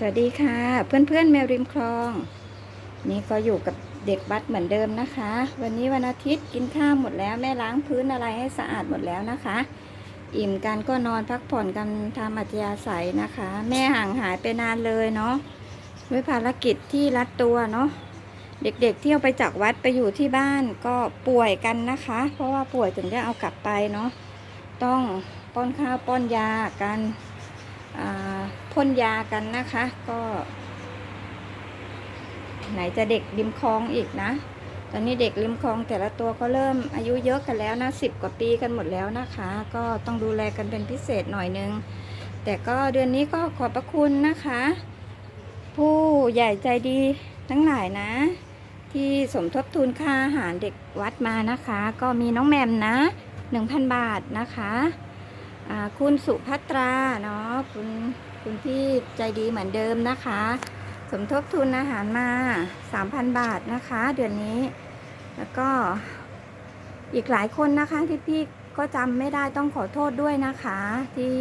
สวัสดีค่ะ เพื่อนเพื่อนๆแมวริมคลอง นี่ก็อยู่กับเด็กวัดเหมือนเดิมนะคะ วันนี้วันอาทิตย์กินข้าวหมดแล้วแม่ล้างพื้นอะไรให้สะอาดหมดแล้วนะคะ อิ่มกันก็นอนพักผ่อนกันทำอัธยาศัยนะคะ แม่ห่างหายไปนานเลยเนาะด้วยภารกิจที่รัดตัวเนาะเด็กๆที่เอาไปจากวัดไปอยู่ที่บ้านก็ป่วยกันนะคะ เพราะว่าป่วยถึงได้เอากลับไปเนาะต้องป้อนข้าวป้อนยากัน พ่นยากันนะคะ ก็ ไหนจะเด็กริมคลองอีกนะ ตอนนี้เด็กริมคลองแต่ละตัวก็เริ่มอายุเยอะกันแล้วนะสิบกว่าปีกันหมดแล้วนะคะ ก็ต้องดูแลกันเป็นพิเศษหน่อยนึง แต่ก็เดือนนี้ก็ขอบพระคุณนะคะ ผู้ใหญ่ใจดีทั้งหลายนะ ที่สมทบทุนค่าอาหารเด็กวัดมานะคะ ก็มีน้องแมมนะ1,000บาทนะคะ คุณสุภัตราเนาะ คุณพี่ใจดีเหมือนเดิมนะคะ สมทบทุนอาหารมา 3,000 บาทนะคะ เดือนนี้ แล้วก็อีกหลายคนนะคะที่พี่ก็จำไม่ได้ต้องขอโทษด้วยนะคะ ที่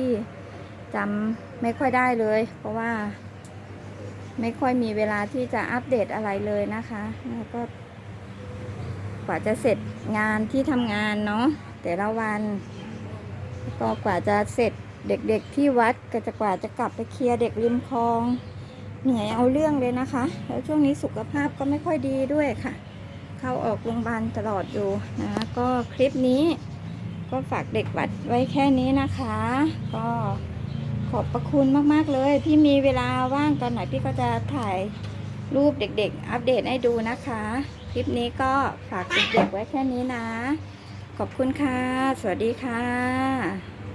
จำไม่ค่อยได้เลย เพราะว่า ไม่ค่อยมีเวลาที่จะอัปเดตอะไรเลยนะคะแล้วก็กว่าจะเสร็จงานที่ทำงานเนาะแต่ละวัน ก็กว่าจะเสร็จ เด็กๆที่วัดก็จะกว่าจะกลับไปเคลียร์เด็กริมคลอง เหนื่อยเอาเรื่องเลยนะคะ แล้วช่วงนี้สุขภาพก็ไม่ค่อยดีด้วยค่ะ เข้าออกโรงพยาบาลตลอดอยู่นะก็คลิปนี้ ก็ฝากเด็กวัดไว้แค่นี้นะคะ ก็ขอบประคุณมากๆเลย พี่มีเวลาว่างตอนไหนพี่ก็จะถ่ายรูปเด็กๆ อัปเดตให้ดูนะคะ คลิปนี้ก็ฝากเด็กๆไว้แค่นี้นะ ขอบคุณค่ะ สวัสดีค่ะ